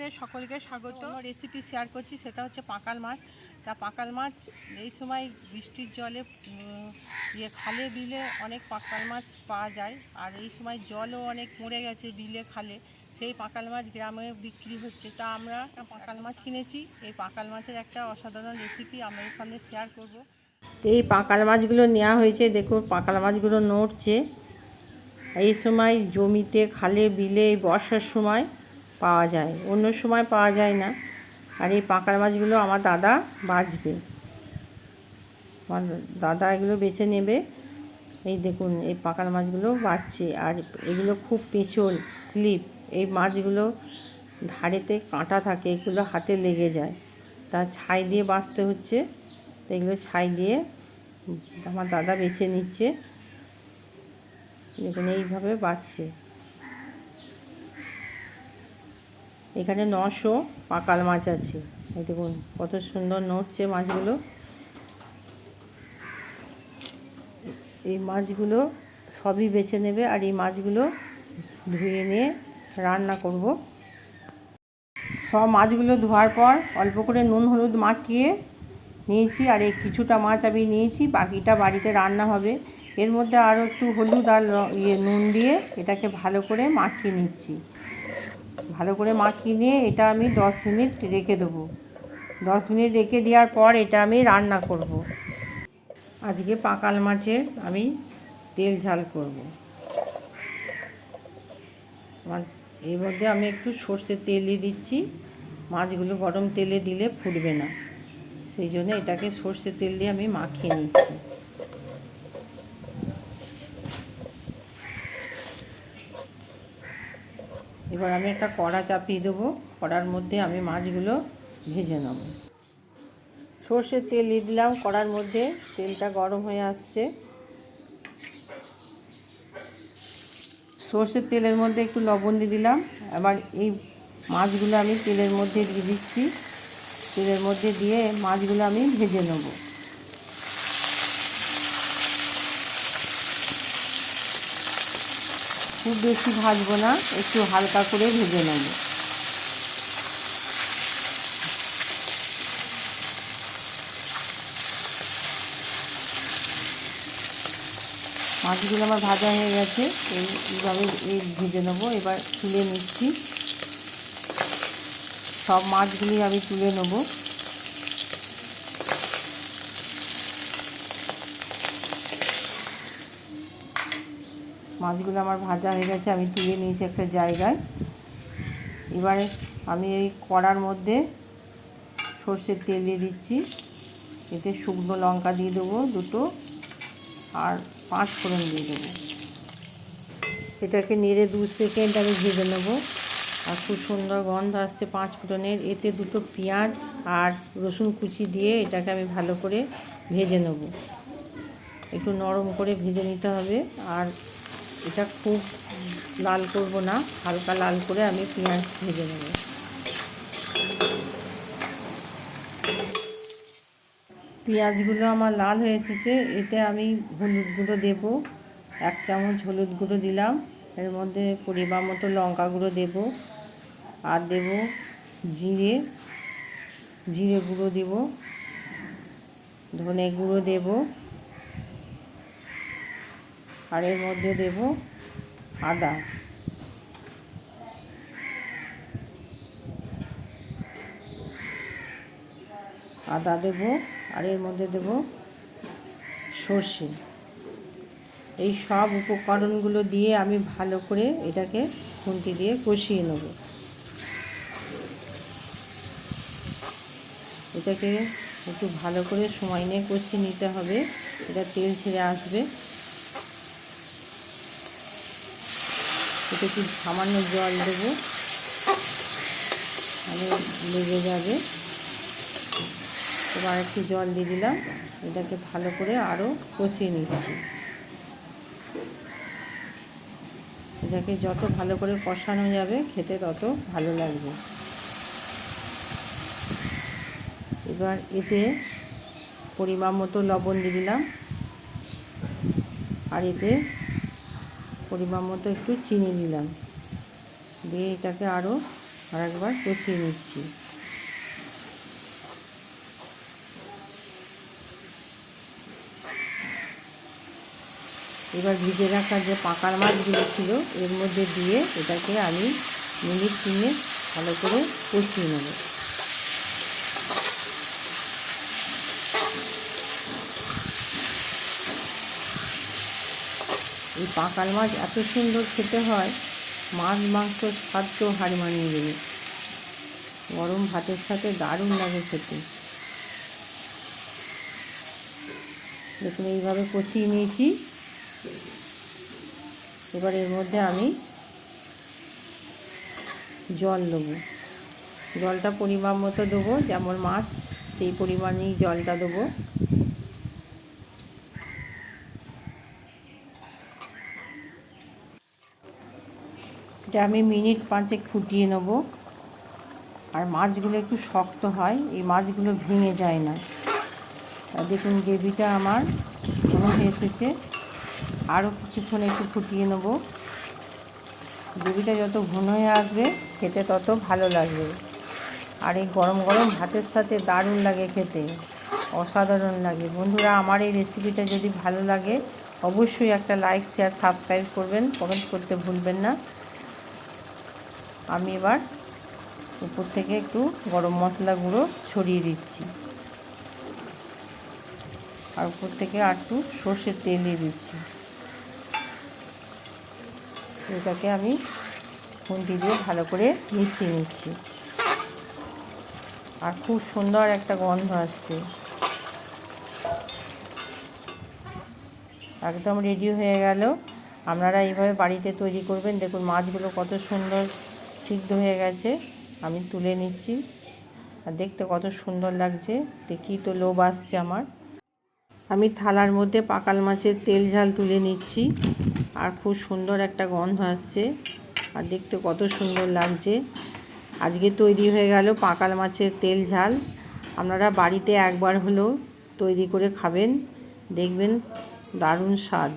চ্যানেলে সকলকে স্বাগত। রেসিপি শেয়ার করছি সেটা হচ্ছে পাকাল মাছ। তা পাকাল মাছ এই সময় বৃষ্টির জলে ইয়ে খালে বিলে অনেক পাকাল মাছ পাওয়া যায়। আর এই সময় জলও অনেক মরে গেছে বিলে খালে। সেই পাকাল মাছ গ্রামে বিক্রি হচ্ছে। তা আমরা পাকাল মাছ কিনেছি। এই পাকাল মাছের একটা অসাধারণ রেসিপি আপনাদের সামনে শেয়ার করব। এই পাকাল মাছগুলো নেওয়া হয়েছে। দেখুন পাকাল মাছগুলো নড়ছে। এই সময় জমিতে খালে বিলে এই বর্ষার সময় পাওয়া যায়। অন্য সময় পাওয়া যায় না। আর এই পাকার মাছগুলো আমার দাদা বাঁচবে। আমার দাদা এগুলো বেছে নেবে। এই দেখুন, এই পাকার মাছগুলো বাঁচছে। আর এগুলো খুব পেঁচল, স্লিপ। এই মাছগুলো ধারেতে কাঁটা থাকে, এগুলো হাতে লেগে যায়। তা ছাই দিয়ে বাঁচতে হচ্ছে। তো এগুলো ছাই দিয়ে আমার দাদা বেছে নিচ্ছে। দেখুন, এইভাবে বাড়ছে এখানে নশো পাকাল মাছ আছে। এই দেখুন, কত সুন্দর নড়ছে মাছগুলো। এই মাছগুলো সবই বেছে নেবে আর এই মাছগুলো ধুয়ে নিয়ে রান্না করব। সব মাছগুলো ধোয়ার পর অল্প করে নুন, হলুদ মাখিয়ে নিয়েছি আর এই কিছুটা মাছ আমি নিয়েছি, বাকিটা বাড়িতে রান্না হবে। এর মধ্যে আরও একটু হলুদ আর ইয়ে নুন দিয়ে এটাকে ভালো করে মাখিয়ে নিচ্ছি। ভালো করে মাখিয়ে নিয়ে এটা আমি দশ মিনিট রেখে দেবো। দশ মিনিট রেখে দেওয়ার পর এটা আমি রান্না করব। আজকে পাকাল মাছের আমি তেল ঝাল করব। আমার এর মধ্যে আমি একটু সর্ষের তেল দিয়ে দিচ্ছি। মাছগুলো গরম তেলে দিলে ফুটবে না। সেই জন্য এটাকে সর্ষের তেল দিয়ে আমি মাখিয়ে নিচ্ছি। এবার আমি একটা কড়া চাপিয়ে দেবো। কড়ার মধ্যে আমি মাছগুলো ভেজে নেব। সর্ষের তেল দিলাম। কড়ার মধ্যে তেলটা গরম হয়ে আসছে। সর্ষের তেলের মধ্যে একটু লবণ দিয়ে দিলাম। এবার এই মাছগুলো আমি তেলের মধ্যে দিয়ে দিচ্ছি। তেলের মধ্যে দিয়ে মাছগুলো আমি ভেজে নেব। খুব বেশি ভাজবো না, একটু হালকা করে ভেজে নেব। মাছগুলো আমার ভাজা হয়ে গেছে, এই এইভাবে এই ভেজে নেব, এবার তুলে নিচ্ছি। সব মাছগুলি আমি তুলে নেব। মাছগুলো আমার ভাজা হয়ে গেছে, আমি তুলে নিয়েছি একটা জায়গায়। এবারে আমি এই কড়ার মধ্যে সর্ষের তেল দিয়ে দিচ্ছি। এতে শুকনো লঙ্কা দিয়ে দেবো দুটো আর পাঁচ ফোড়ন দিয়ে দেবো। এটাকে নেড়ে দু সেকেন্ড আমি ভেজে নেব। আর খুব সুন্দর গন্ধ আসছে পাঁচ ফোড়নের। এতে দুটো পেঁয়াজ আর রসুন কুচি দিয়ে এটাকে আমি ভালো করে ভেজে নেব। একটু নরম করে ভেজে নিতে হবে। আর এটা খুব লাল করব না, হালকা লাল করে আমি পেঁয়াজ ভেজে নেব। পেঁয়াজগুলো আমার লাল হয়ে এসেছে, এতে আমি হলুদ গুঁড়ো দেবো, এক চামচ হলুদ গুঁড়ো দিলাম, এর মধ্যে পরিমাণ মতো লঙ্কা গুঁড়ো দেব, আর দেব জিরে জিরে গুঁড়ো দেব, ধনে গুঁড়ো দেব আর এর মধ্যে দেব আদা। আদা দেব আর এর মধ্যে দেব সর্ষে। এই সব উপকরণগুলো দিয়ে আমি ভালো করে এটাকে খুন্তি দিয়ে কষিয়ে নেব। এটাকে একটু ভালো করে সময় নিয়ে কষিয়ে নিতে হবে। এটা তেল ছেড়ে আসবে। এতে একটু সামান্য জল দেবো। তাহলে লেগে যাবে। এবার একটু জল দিয়ে দিলাম। এটাকে ভালো করে আরও কষিয়ে নিচ্ছি। এটাকে যত ভালো করে কষানো যাবে, খেতে তত ভালো লাগবে। এবার এতে পরিমাণ মতো লবণ দিয়ে দিলাম। আর এতে পরিমাণ মতো একটু চিনি নিলাম। দিয়ে এটাকে আরও আর একবার কষিয়ে নিচ্ছি। এবার ভিজে রাখা যে পাকার মাছগুলো ছিল, এর মধ্যে দিয়ে এটাকে আমি মিনিট তিনে ভালো করে কষিয়ে নেব। এই পাকাল মাছ এত সুন্দর খেতে হয়, মাছ, মাংস স্বাদ তো হাড় মানিয়ে দেবে। গরম ভাতের সাথে দারুণ লাগে খেতে। দেখুন, এইভাবে কষিয়ে নিয়েছি। এবার এর মধ্যে আমি জল দেবো। জলটা পরিমাণ মতো দেবো, যেমন মাছ, সেই পরিমাণেই জলটা দেবো। এটা আমি মিনিট পাঁচেক ফুটিয়ে নেব। আর মাছগুলো একটু শক্ত হয়, এই মাছগুলো ভেঙে যায় না। দেখুন গ্রেভিটা আমার হয়ে এসেছে। আরও কিছুক্ষণ একটু ফুটিয়ে নেব। গ্রেভিটা যত ঘন হয়ে আসবে, খেতে তত ভালো লাগবে। আর এই গরম গরম ভাতের সাথে দারুণ লাগে খেতে, অসাধারণ লাগে। বন্ধুরা, আমার এই রেসিপিটা যদি ভালো লাগে, অবশ্যই একটা লাইক, শেয়ার, সাবস্ক্রাইব করবেন। কমেন্ট করতে ভুলবেন না। আমি এবার উপর থেকে একটু গরম মশলা গুঁড়ো ছড়িয়ে দিচ্ছি। আর উপর থেকে আর একটু সর্ষের তেল দিয়ে দিচ্ছি। এটাকে আমি খুন্তি দিয়ে ভালো করে মিশিয়ে নিচ্ছি। আর খুব সুন্দর একটা গন্ধ আসছে। একদম রেডি হয়ে গেল। আপনারা এইভাবে বাড়িতে তৈরি করবেন। দেখুন মাছগুলো কত সুন্দর। সিদ্ধ হয়ে গেছে, আমি তুলে নিচ্ছি। আর দেখতে কত সুন্দর লাগছে, দেখি তো লোভ আসছে আমার। আমি থালার মধ্যে পাকাল মাছের তেল ঝাল তুলে নিচ্ছি, আর খুব সুন্দর একটা গন্ধ আসছে। আর দেখতে কত সুন্দর লাগছে। আজকে তৈরি হয়ে গেল পাকাল মাছের তেল ঝাল। আপনারা বাড়িতে একবার হলেও তৈরি করে খাবেন, দেখবেন দারুণ স্বাদ।